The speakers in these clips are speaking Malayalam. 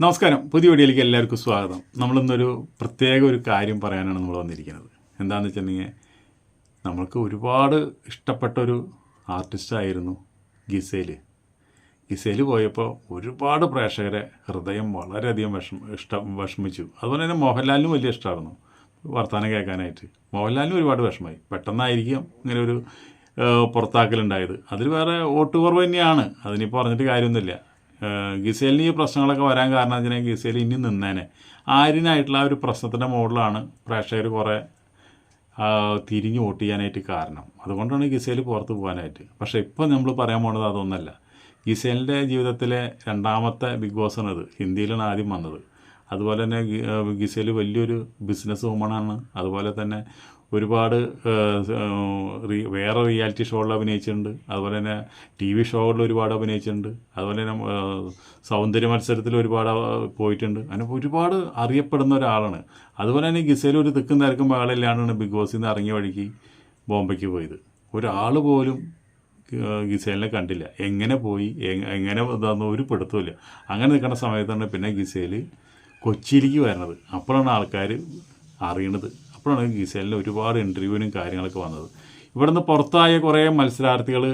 നമസ്കാരം. പുതിയ വീഡിയോയിലേക്ക് എല്ലാവർക്കും സ്വാഗതം. നമ്മളിന്നൊരു പ്രത്യേക ഒരു കാര്യം പറയാനാണ് നമ്മൾ വന്നിരിക്കുന്നത്. എന്താണെന്ന് വെച്ചിട്ടുണ്ടെങ്കിൽ നമ്മൾക്ക് ഒരുപാട് ഇഷ്ടപ്പെട്ട ഒരു ആർട്ടിസ്റ്റായിരുന്നു ഗിസേൽ ഗിസേൽ പോയപ്പോൾ ഒരുപാട് പ്രേക്ഷകരെ ഹൃദയം വളരെയധികം വിഷമ ഇഷ്ടം വിഷമിച്ചു. അതുപോലെ തന്നെ മോഹൻലാലിനും വലിയ ഇഷ്ടമായിരുന്നു വർത്തമാനം കേൾക്കാനായിട്ട്. മോഹൻലാലിനും ഒരുപാട് വിഷമമായി. പെട്ടെന്നായിരിക്കും ഇങ്ങനെ ഒരു പുറത്താക്കലുണ്ടായത്. അതിൽ വേറെ വോട്ട് കുറവ് തന്നെയാണ്. അതിനിപ്പോൾ പറഞ്ഞിട്ട് കാര്യമൊന്നുമില്ല. ഗിസേലിന് ഈ പ്രശ്നങ്ങളൊക്കെ വരാൻ കാരണം വെച്ചാൽ ഗിസേൽ ഇനി നിന്നേനെ. ആര്യനായിട്ടുള്ള ആ ഒരു പ്രശ്നത്തിന്റെ മുകളിലാണ് പ്രേക്ഷകർ കുറേ തിരിഞ്ഞു വോട്ട് ചെയ്യാനായിട്ട് കാരണം. അതുകൊണ്ടാണ് ഗിസേൽ പുറത്ത് പോകാനായിട്ട്. പക്ഷേ ഇപ്പോൾ നമ്മൾ പറയാൻ പോണത് അതൊന്നല്ല. ഗിസേലിന്റെ ജീവിതത്തിലെ രണ്ടാമത്തെ ബിഗ് ബോസ് ആണ് ഹിന്ദിയിലാണ് ആദ്യം വന്നത്. അതുപോലെ തന്നെ ഗിസേൽ വലിയൊരു ബിസിനസ് വുമണാണ്. അതുപോലെ തന്നെ ഒരുപാട് വേറെ റിയാലിറ്റി ഷോകളിൽ അഭിനയിച്ചിട്ടുണ്ട്. അതുപോലെ തന്നെ ടി വി ഷോകളിൽ ഒരുപാട് അഭിനയിച്ചിട്ടുണ്ട്. അതുപോലെ തന്നെ സൗന്ദര്യ മത്സരത്തിൽ ഒരുപാട് പോയിട്ടുണ്ട്. അങ്ങനെ ഒരുപാട് അറിയപ്പെടുന്ന ഒരാളാണ്. അതുപോലെ തന്നെ ഗിസേൽ ഒരു തിക്കും തിരക്കും ആളില്ലാണ്ടാണ് ബിഗ് ബോസിൽ നിന്ന് ഇറങ്ങിയ വഴിക്ക് ബോംബെക്ക് പോയത്. ഒരാൾ പോലും ഗിസേലിനെ കണ്ടില്ല. എങ്ങനെ പോയി എങ്ങനെ ഒരു പിടുത്തമില്ല അങ്ങനെ നിൽക്കുന്ന സമയത്താണ് പിന്നെ ഗിസേൽ കൊച്ചിയിലേക്ക് വരുന്നത്. അപ്പോഴാണ് ആൾക്കാർ അറിയണത്. അപ്പോഴാണ് ഗിസേലിന് ഒരുപാട് ഇന്റർവ്യൂവിനും കാര്യങ്ങളൊക്കെ വന്നത്. ഇവിടുന്ന് പുറത്തായ കുറേ മത്സരാർത്ഥികൾ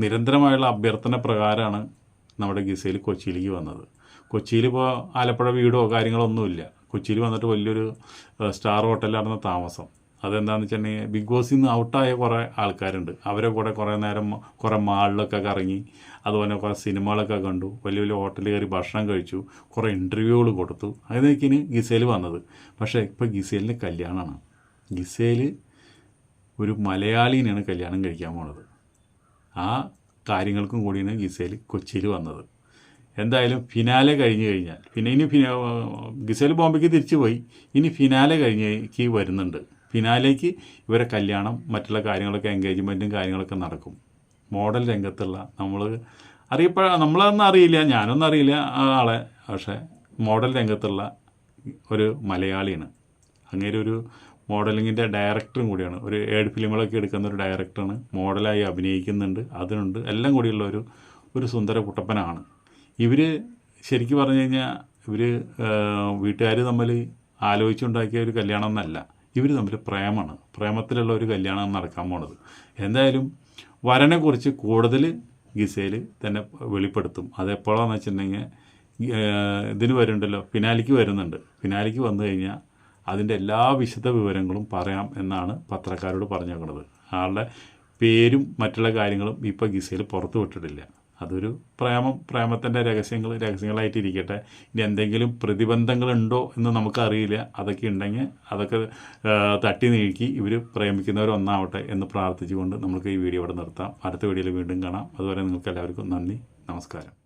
നിരന്തരമായുള്ള അഭ്യർത്ഥന പ്രകാരമാണ് നമ്മുടെ ഗിസേൽ കൊച്ചിയിലേക്ക് വന്നത്. കൊച്ചിയിൽ ഇപ്പോൾ ആലപ്പുഴ വീടോ കാര്യങ്ങളോ ഒന്നുമില്ല. കൊച്ചിയിൽ വന്നിട്ട് വലിയൊരു സ്റ്റാർ ഹോട്ടലിലായിരുന്നു താമസം. അതെന്താണെന്ന് വെച്ചിട്ടുണ്ടെങ്കിൽ ബിഗ് ബോസിൽ നിന്ന് ഔട്ടായ കുറേ ആൾക്കാരുണ്ട്. അവരെ കൂടെ കുറേ നേരം കുറേ മാളിലൊക്കെ കറങ്ങി അതുപോലെ കുറേ സിനിമകളൊക്കെ കണ്ടു. വലിയ വലിയ ഹോട്ടലിൽ കയറി ഭക്ഷണം കഴിച്ചു. കുറേ ഇന്റർവ്യൂകൾ കൊടുത്തു. അതിനൊക്കെയാണ് ഗിസേൽ വന്നത്. പക്ഷേ ഇപ്പോൾ ഗിസേലിന്റെ കല്യാണമാണ്. ഗിസേൽ ഒരു മലയാളീനെയാണ് കല്യാണം കഴിക്കാൻ പോണത്. ആ കാര്യങ്ങൾക്കും കൂടിയാണ് ഗിസേൽ കൊച്ചിയിൽ വന്നത്. എന്തായാലും ഫിനാലെ കഴിഞ്ഞ് കഴിഞ്ഞാൽ പിന്നെ ഇനി ഫിന ഗിസേൽ ബോംബെക്ക് തിരിച്ചു പോയി. ഇനി ഫിനാലെ കഴിഞ്ഞേക്ക് വരുന്നുണ്ട്. ഫിനാലേക്ക് ഇവരെ കല്യാണം മറ്റുള്ള കാര്യങ്ങളൊക്കെ എൻഗേജ്മെന്റും കാര്യങ്ങളൊക്കെ നടക്കും. മോഡൽ രംഗത്തുള്ള നമ്മൾ അറിയപ്പെട നമ്മളതൊന്നും അറിയില്ല ഞാനൊന്നും അറിയില്ല ആളെ. പക്ഷേ മോഡൽ രംഗത്തുള്ള ഒരു മലയാളിയാണ്. അങ്ങനെ ഒരു മോഡലിങ്ങിന്റെ ഡയറക്ടറും കൂടിയാണ്. ഒരു ഏഴ് ഫിലിമുകളൊക്കെ എടുക്കുന്ന ഒരു ഡയറക്ടറാണ്. മോഡലായി അഭിനയിക്കുന്നുണ്ട് അതിനുണ്ട് എല്ലാം കൂടിയുള്ള ഒരു ഒരു സുന്ദര കുട്ടപ്പനാണ് ഇവർ ശരിക്കും പറഞ്ഞു കഴിഞ്ഞാൽ ഇവർ വീട്ടുകാർ തമ്മിൽ ആലോചിച്ചുണ്ടാക്കിയ ഒരു കല്യാണം എന്നല്ല ഇവർ തമ്മിൽ പ്രേമമാണ് പ്രേമത്തിലുള്ള ഒരു കല്യാണം നടക്കാൻ പോണത്. എന്തായാലും വരനെക്കുറിച്ച് കൂടുതൽ ഗിസയിൽ തന്നെ വെളിപ്പെടുത്തും. അതെപ്പോഴാണെന്ന് വെച്ചിട്ടുണ്ടെങ്കിൽ ഇതിന് വരുന്നുണ്ടല്ലോ ഫിനാലിക്ക് വരുന്നുണ്ട്. ഫിനാലിക്ക് വന്നു കഴിഞ്ഞാൽ അതിന്റെ എല്ലാ വിശദ വിവരങ്ങളും പറയാം എന്നാണ് പത്രക്കാരോട് പറഞ്ഞേക്കുന്നത് ആളുടെ പേരും മറ്റുള്ള കാര്യങ്ങളും ഇപ്പോൾ ഗിസയിൽ പുറത്തു വിട്ടിട്ടില്ല. അതൊരു പ്രേമം പ്രേമത്തിന്റെ രഹസ്യങ്ങൾ രഹസ്യങ്ങളായിട്ടിരിക്കട്ടെ. ഇനി എന്തെങ്കിലും പ്രതിബന്ധങ്ങളുണ്ടോ എന്ന് നമുക്കറിയില്ല. അതൊക്കെ ഉണ്ടെങ്കിൽ അതൊക്കെ തട്ടി നീക്കി ഇവർ പ്രേമിക്കുന്നവരൊന്നാവട്ടെ എന്ന് പ്രാർത്ഥിച്ചുകൊണ്ട് നമുക്ക് ഈ വീഡിയോ ഇവിടെ നിർത്താം. അടുത്ത വീഡിയോയിൽ വീണ്ടും കാണാം. അതുവരെ നിങ്ങൾക്ക് എല്ലാവർക്കും നന്ദി നമസ്കാരം.